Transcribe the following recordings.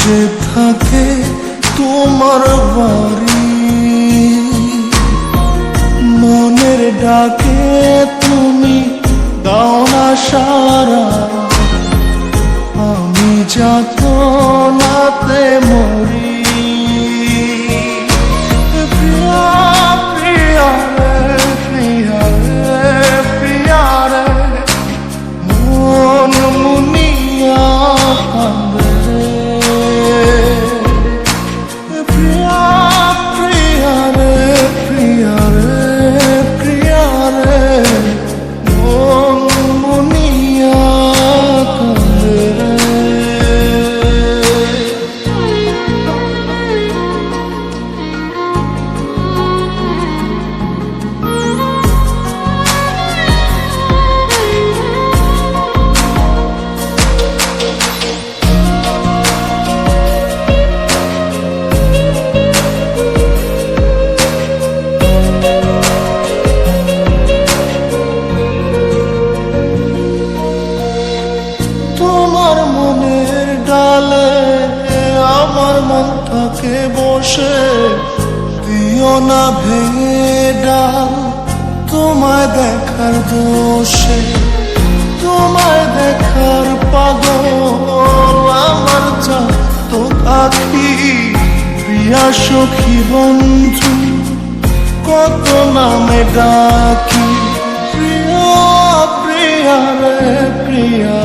যে থাকে তোমার বাড়ি। মনের ডাকে তুমি দাও না সারা। আমি যাত নাতে মরি মন মুনিয়া মন থাকে বসে, দিও না ভেঙে ডাল। তোমায় দেখার দোষে, তোমায় দেখার পাগল। আমার তো আখি প্রিয়া সখী বন্ধু, কত নামে ডাকি। প্রিয়া প্রিয়া রে, প্রিয়া।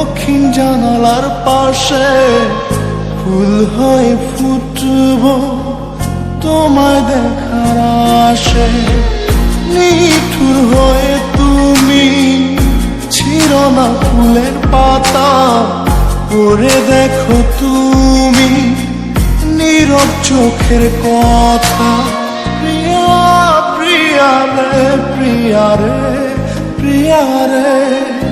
দক্ষিণ জানালার পাশে ফুল হয়ে ফুটব তোমায় দেখার আসে নিঠুর হয়ে তুমি ছিল না ফুলের পাতা, পরে দেখো তুমি নীরব চোখের কথা। প্রিয়া প্রিয়া রে প্রিয়া রে প্রিয়া রে।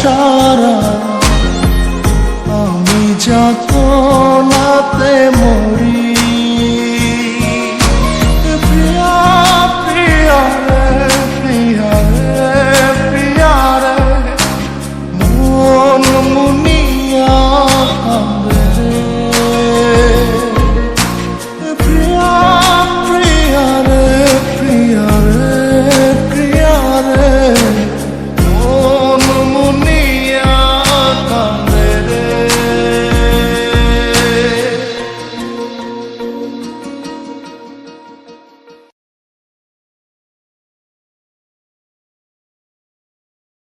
সারা